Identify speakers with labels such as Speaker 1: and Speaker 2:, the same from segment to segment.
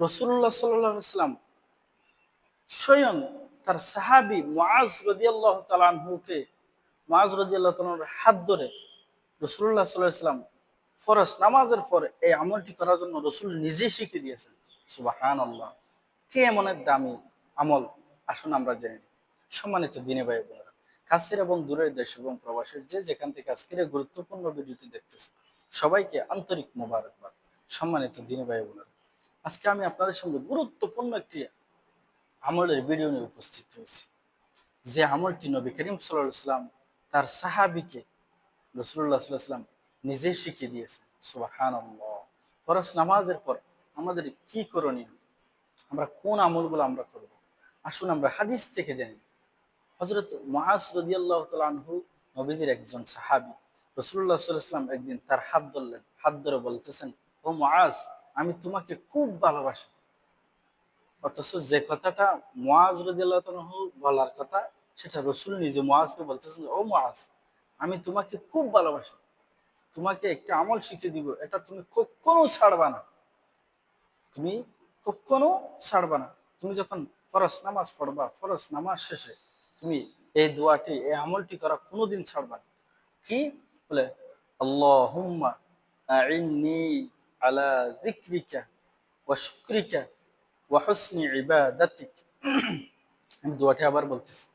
Speaker 1: রসুল্লাহ সাল্লাম স্বয়ং তার সাহাবি মাজ রদিয়াল্লাহ তালানহুকে মাজ রদিয়াল্লাহ তালার হাত ধরে রসুল্লাহ সাল্লাম ফরজ নামাজের পর এই আমলটি করার জন্য রসুল নিজেই শিখিয়ে দিয়েছেন সুবাহান আল্লাহ কে এমন এক দামি আমল, আসুন আমরা জেনে সম্মানিত দিনে ভাই বোনেরা, কাছের এবং দূরের দেশ এবং প্রবাসের যে যেখান থেকে আজকের গুরুত্বপূর্ণ ভিডিওটি দেখতেছে সবাইকে আন্তরিক মোবারকবাদ। সম্মানিত দিনে ভাই বোনেরা আজকে আমি আপনাদের সঙ্গে গুরুত্বপূর্ণ একটি আমলের ভিডিও নিয়ে উপস্থিত হয়েছি। যে আমলটি নবী করিম সাল্লাম তার সাহাবিকে রসুল্লাহ সাল্লাম নিজেই শিখিয়ে দিয়েছেন। সুবাহান ফরস নামাজের পর আমাদের কি করণীয়? আমরা কোন আমলগুলো আমরা করব? আসুন আমরা হাদিস থেকে জানি হজরত মহাজ রদিয়াল্লাহ তালহু নবীজির একজন সাহাবি রসুল্লাহ সাল্লাম একদিন তার হাত ধরলেন, হাত ধরে বলতেছেন, ও মহাজ আমি তোমাকে খুব ভালোবাসি। অথচ যে কথাটা মোয়াজ রদিয়াল্লাহ বলার কথা, সেটা রসুল নিজে মোয়াজকে বলতেছেন, ও মোয়াজ আমি তোমাকে খুব ভালোবাসি। তোমাকে একটা আমল শিখে দিব, এটা তুমি কখনো ছাড়বা না। তুমি কখনো ছাড়বা না। তুমি যখন ফরস নামাজ পড়বা ফরস নামাজ শেষে তুমি এই দোয়াটি, এই আমলটি করা কোনোদিন ছাড়বা কি? বলে আইন্নি আবার বলতেছি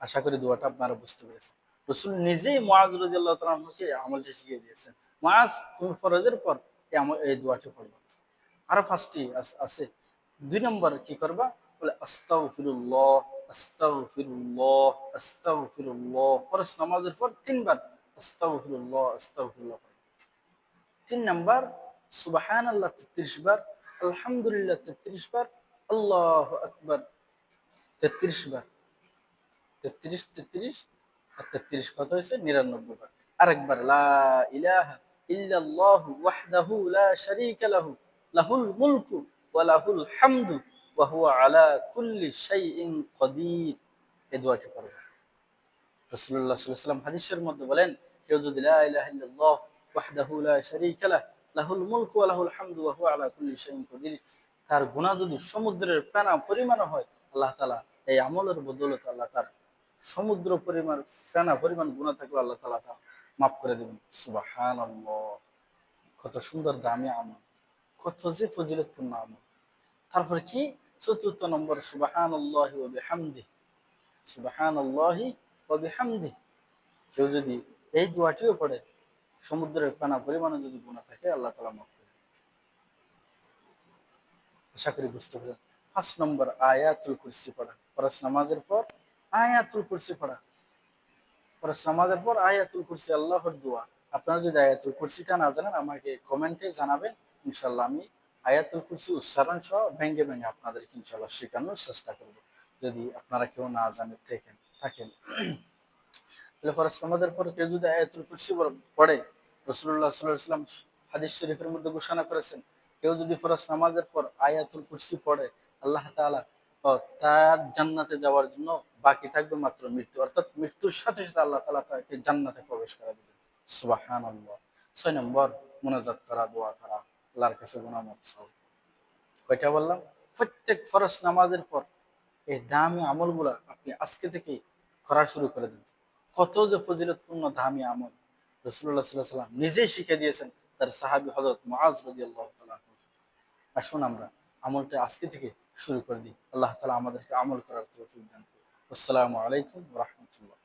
Speaker 1: আশা করি দোয়াটা আপনারা বুঝতে পেরেছেন। রসুল নিজেই মহাজ রাজিয়াল্লাহ তালকে আমলটি শিখিয়ে দিয়েছেন। মহাজ তুমি ফরজের পর এই দোয়াটি পড়বা আরও ফার্স্টটি আছে। দুই নম্বর কি করবা? বলে আস্তাউ ফিরুল্লাহ আস্তাউ ফিরুল্লাহ আস্তাউ ফিরুল্লাহ ফরজ নামাজের পর তিনবার আস্তাউ ফিরুল্লাহ তিন বার আর তেত্রিশ কত হয়েছে? নিরানব্বই বার. আরেকবার, লা ইলাহা ইল্লাল্লাহু ওয়াহদাহু লা শারীকা লাহু। লাহুল মুলকু লাহুল হামদু। কেউ তার গুনাহ যদি সমুদ্রের ফেনা পরিমাণ হয়, আল্লাহ তাআলা এই আমলের বদৌলতে আল্লাহ তার সমুদ্র পরিমাণ ফেনা পরিমাণ গুণা থাকলে আল্লাহ তালা তা মাফ করে দেবেন। সুবাহান কত সুন্দর দামি আমল, কত যে ফজিলতপূর্ণ আমল। তারপরে কি? চতুর্থ নম্বর সুবাহান কেউ যদি এই দোয়াটিও পড়ে, সমুদ্রের ফেনা পরিমাণে যদি গুণা থাকে, আল্লাহ তালা মাফ করে আশা করি বুঝতে পারেন পাঁচ নম্বর, আয়াতুল কুরসি পড়া। ফরাস নামাজের পর আয়াতুল কুরসি পড়া। ফরজ নামাজের পর আয়াতুল কুরসি, আল্লাহর দোয়া। আপনারা যদি আয়াতুল কুরসিটা না জানেন, আমাকে কমেন্টে জানাবেন। ইনশাল্লাহ আমি আয়াতুল কুরসি উচ্চারণ সহ ভেঙ্গে ভেঙে আপনাদেরকে ইনশাল্লাহ শেখানোর চেষ্টা করব। যদি আপনারা কেউ না জানে থাকেন থাকেন। তাহলে ফরজ নামাজের পর কেউ যদি আয়াতুল কুরসি পড়ে রসুল্লাহ সাল্লাম হাদিস শরীফের মধ্যে ঘোষণা করেছেন, কেউ যদি ফরজ নামাজের পর আয়াতুল কুরসি পড়ে, আল্লাহ তাআলা তার জান্নাতে যাওয়ার জন্য বাকি থাকবে মাত্র মৃত্যু। অর্থাৎ মৃত্যুর সাথে সাথে আল্লাহ তালা তাকে জান্নাতে প্রবেশ করা দেবে সুবাহান ছয় নম্বর, মোনাজাত করা, দোয়া করা। আল্লাহর কাছে গুণামত চাও। কয়টা বললাম? প্রত্যেক ফরস নামাজের পর এই দামি আমলগুলা আপনি আজকে থেকেই করা শুরু করে দেন। কত যে ফজিলতপূর্ণ দামি আমল রসুল্লাহ সাল্লাহ সাল্লাম নিজেই শিখে দিয়েছেন তার সাহাবি হজরত মহাজ রদি আল্লাহ আসুন আমরা আমলটা আজকে থেকে শুরু করে দিই। আল্লাহ তালা আমাদেরকে আমল করার তৌফিক দান করুন। আসসালামু আলাইকুম রহমতুল্লাহ।